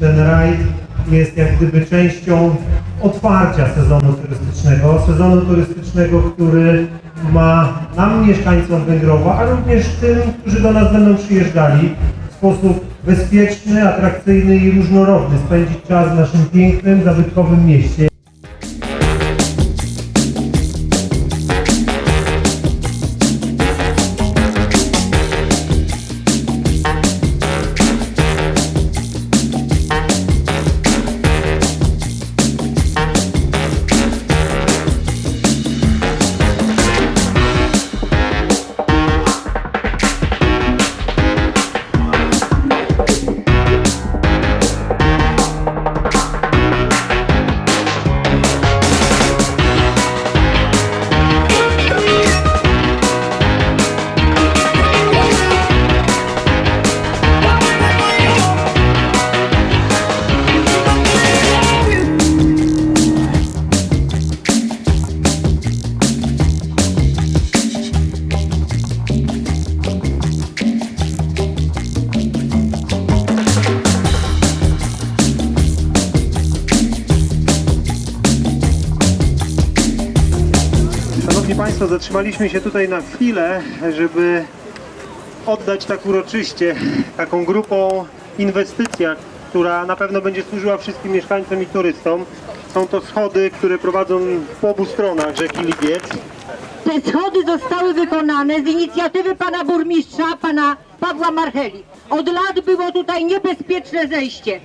ten rajd jest jak gdyby częścią otwarcia sezonu turystycznego. Sezonu turystycznego, który ma nam, mieszkańcom Węgrowa, a również tym, którzy do nas będą przyjeżdżali w sposób bezpieczny, atrakcyjny i różnorodny spędzić czas w naszym pięknym, zabytkowym mieście. Szanowni Państwo, zatrzymaliśmy się tutaj na chwilę, żeby oddać tak uroczyście taką grupą inwestycja, która na pewno będzie służyła wszystkim mieszkańcom i turystom. Są to schody, które prowadzą po obu stronach rzeki Ligiec. Te schody zostały wykonane z inicjatywy pana burmistrza, pana Pawła Marcheli. Od lat było tutaj niebezpieczne zejście.